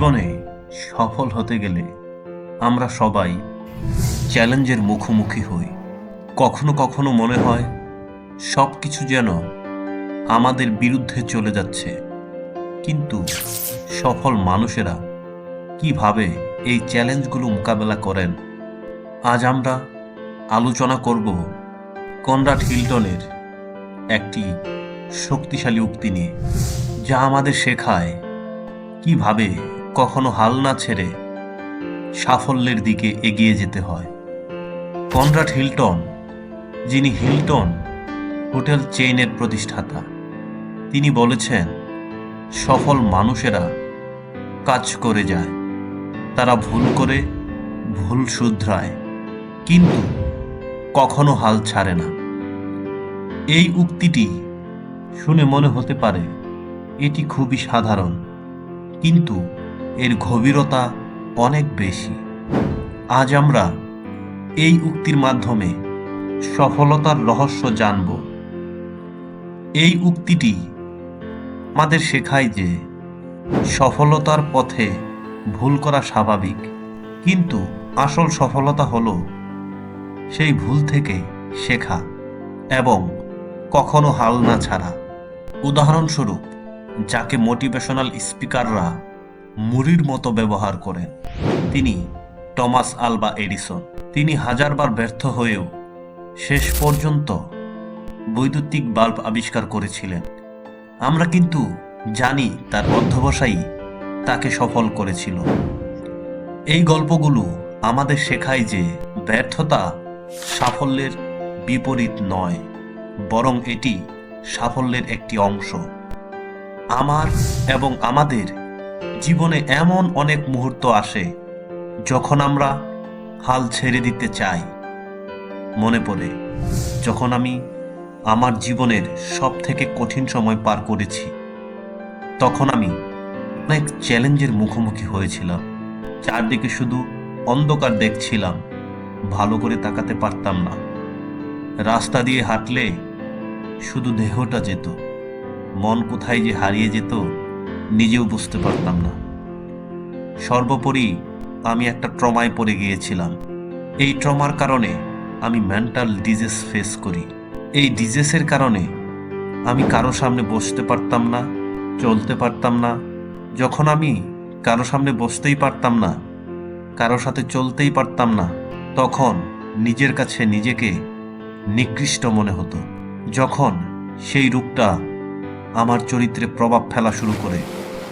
জীবনে সফল হতে গেলে আমরা সবাই চ্যালেঞ্জের মুখোমুখি হই। কখনো কখনো মনে হয় সব কিছু যেন আমাদের বিরুদ্ধে চলে যাচ্ছে। কিন্তু সফল মানুষেরা কীভাবে এই চ্যালেঞ্জগুলো মোকাবেলা করেন? আজ আমরা আলোচনা করব কনরাড হিল্টনের একটি শক্তিশালী উক্তি নিয়ে, যা আমাদের শেখায় কীভাবে কখনো হাল না ছেড়ে সাফল্যের দিকে এগিয়ে যেতে হয়। কনরাড হিল্টন, যিনি হিল্টন হোটেল চেইনের প্রতিষ্ঠাতা, তিনি বলেছেন, সফল মানুষেরা কাজ করে যায়, তারা ভুল করে ভুল শুধরায়, কিন্তু কখনো হাল ছাড়ে না। এই উক্তিটি শুনে মনে হতে পারে এটি খুবই সাধারণ, কিন্তু এর গভীরতা অনেক বেশি। আজ আমরা এই উক্তির মাধ্যমে সফলতার রহস্য জানব। এই উক্তিটি আমাদের শেখায় যে সফলতার পথে ভুল করা স্বাভাবিক, কিন্তু আসল সফলতা হল সেই ভুল থেকে শেখা এবং কখনো হাল না ছাড়া। উদাহরণস্বরূপ, যাকে মোটিভেশনাল স্পিকাররা মুড়ির মতো ব্যবহার করেন। তিনি টমাস আলবা এডিসন। তিনি হাজারবার ব্যর্থ হয়েও শেষ পর্যন্ত বৈদ্যুতিক বাল্ব আবিষ্কার করেছিলেন। আমরা কিন্তু জানি তার অধ্যবসায়ী তাকে সফল করেছিল। এই গল্পগুলো আমাদের শেখায় যে ব্যর্থতা সাফল্যের বিপরীত নয়, বরং এটি সাফল্যের একটি অংশ। আমার এবং আমাদের জীবনে এমন অনেক মুহূর্ত আসে যখন আমরা হাল ছেড়ে দিতে চাই। মনে পড়ে, যখন আমি আমার জীবনের সব থেকে কঠিন সময় পার করেছি, তখন আমি অনেক চ্যালেঞ্জের মুখোমুখি হয়েছিলাম। চারদিকে শুধু অন্ধকার দেখছিলাম, ভালো করে তাকাতে পারতাম না। রাস্তা দিয়ে হাঁটলে শুধু দেহটা যেত, মন কোথায় যে হারিয়ে যেত, নিজেও বুঝতে পারতাম না। সর্বোপরি আমি একটা ট্রমায় পড়ে গিয়েছিলাম। এই ট্রমার কারণে আমি মেন্টাল ডিজিজ ফেস করি। এই ডিজিজের কারণে আমি কারও সামনে বসতে পারতাম না, চলতে পারতাম না। যখন আমি কারও সামনে বসতেই পারতাম না, কারও সাথে চলতেই পারতাম না, তখন নিজের কাছে নিজেকে নিকৃষ্ট মনে হতো। যখন সেই রূপটা আমার চরিত্রে প্রভাব ফেলা শুরু করে,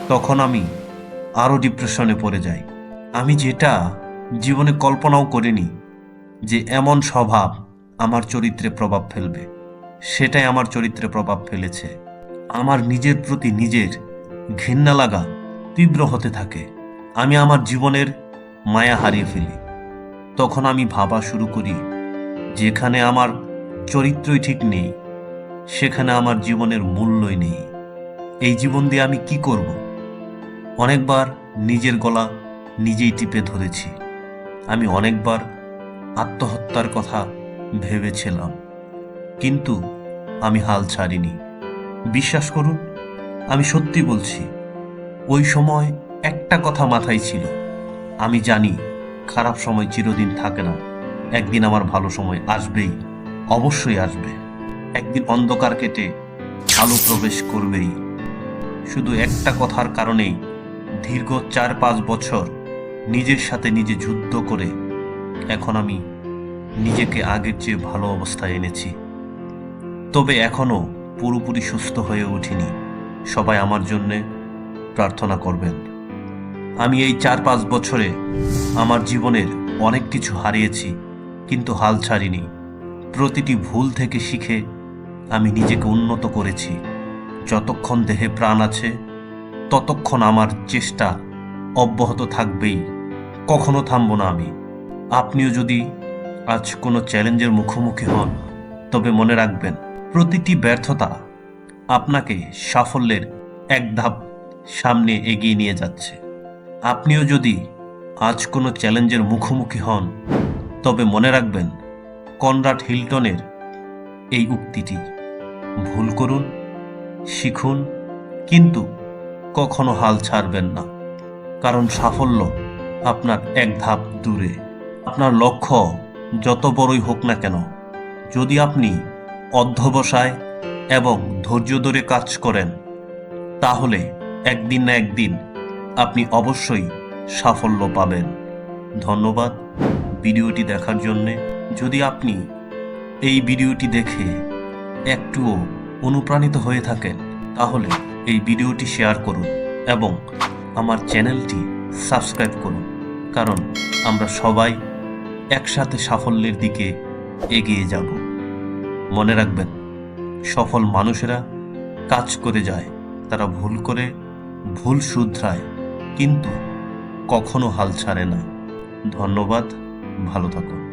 তখন আমি আরও ডিপ্রেশনে পড়ে যাই। আমি যেটা জীবনে কল্পনাও করিনি যে এমন স্বভাব আমার চরিত্রে প্রভাব ফেলবে। সেটাই আমার চরিত্রে প্রভাব ফেলেছে। আমার নিজের প্রতি নিজের ঘৃণা লাগা তীব্র হতে থাকে। আমি আমার জীবনের মায়া হারিয়ে ফেলি। তখন আমি ভাবা শুরু করি, যেখানে আমার চরিত্রই ঠিক নেই, সেখানে আমার জীবনের মূল্যই নেই। এই জীবন দিয়ে আমি কি করব? অনেকবার নিজের গলা নিজেই টিপে ধরেছি। আমি অনেকবার আত্মহত্যার কথা ভেবেছিলাম, কিন্তু আমি হাল ছাড়িনি। বিশ্বাস করুন, আমি সত্যি বলছি, ওই সময় একটা কথা মাথায় ছিল। আমি জানি খারাপ সময় চিরদিন থাকে না, একদিন আমার ভালো সময় আসবেই, অবশ্যই আসবে। একদিন অন্ধকার কেটে আলো প্রবেশ করবেই। শুধু একটা কথার কারণেই দীর্ঘ চার পাঁচ বছর নিজের সাথে নিজে যুদ্ধ করে এখন আমি নিজেকে আগের চেয়ে ভালো অবস্থায় এনেছি। তবে এখনও পুরোপুরি সুস্থ হয়ে উঠিনি। সবাই আমার জন্যে প্রার্থনা করবেন। আমি এই চার পাঁচ বছরে আমার জীবনের অনেক কিছু হারিয়েছি, কিন্তু হাল ছাড়িনি। প্রতিটি ভুল থেকে শিখে আমি নিজেকে উন্নত করেছি। যতক্ষণ দেহে প্রাণ আছে ততক্ষণ আমার চেষ্টা অব্যাহত থাকবেই। কখনো থামব না আমি। আপনিও যদি আজ কোনো চ্যালেঞ্জের মুখোমুখি হন, তবে মনে রাখবেন, প্রতিটি ব্যর্থতা আপনাকে সাফল্যের এক ধাপ সামনে এগিয়ে নিয়ে যাচ্ছে। আপনিও যদি আজ কোনো চ্যালেঞ্জের মুখোমুখি হন, তবে মনে রাখবেন, কনরাড হিল্টনের এই উক্তিটি ভুল করুন, শিখুন, কিন্তু কখনো হাল ছাড়বেন না। কারণ সাফল্য আপনার এক ধাপ দূরে। আপনার লক্ষ্য যত বড়ই হোক না কেন, যদি আপনি অধ্যবসায় এবং ধৈর্য ধরে কাজ করেন, তাহলে একদিন না একদিন আপনি অবশ্যই সাফল্য পাবেন। ধন্যবাদ ভিডিওটি দেখার জন্যে। যদি আপনি এই ভিডিওটি দেখে একটুও অনুপ্রাণিত হয়ে থাকেন, তাহলে এই ভিডিওটি শেয়ার করুন এবং আমার চ্যানেলটি সাবস্ক্রাইব করুন, কারণ আমরা সবাই একসাথে সাফল্যের দিকে এগিয়ে যাব। মনে রাখবেন, সফল মানুষেরা কাজ করে যায়, তারা ভুল করে, ভুল শুধরায়, কিন্তু কখনো হাল ছাড়ে না। ধন্যবাদ, ভালো থাকুন।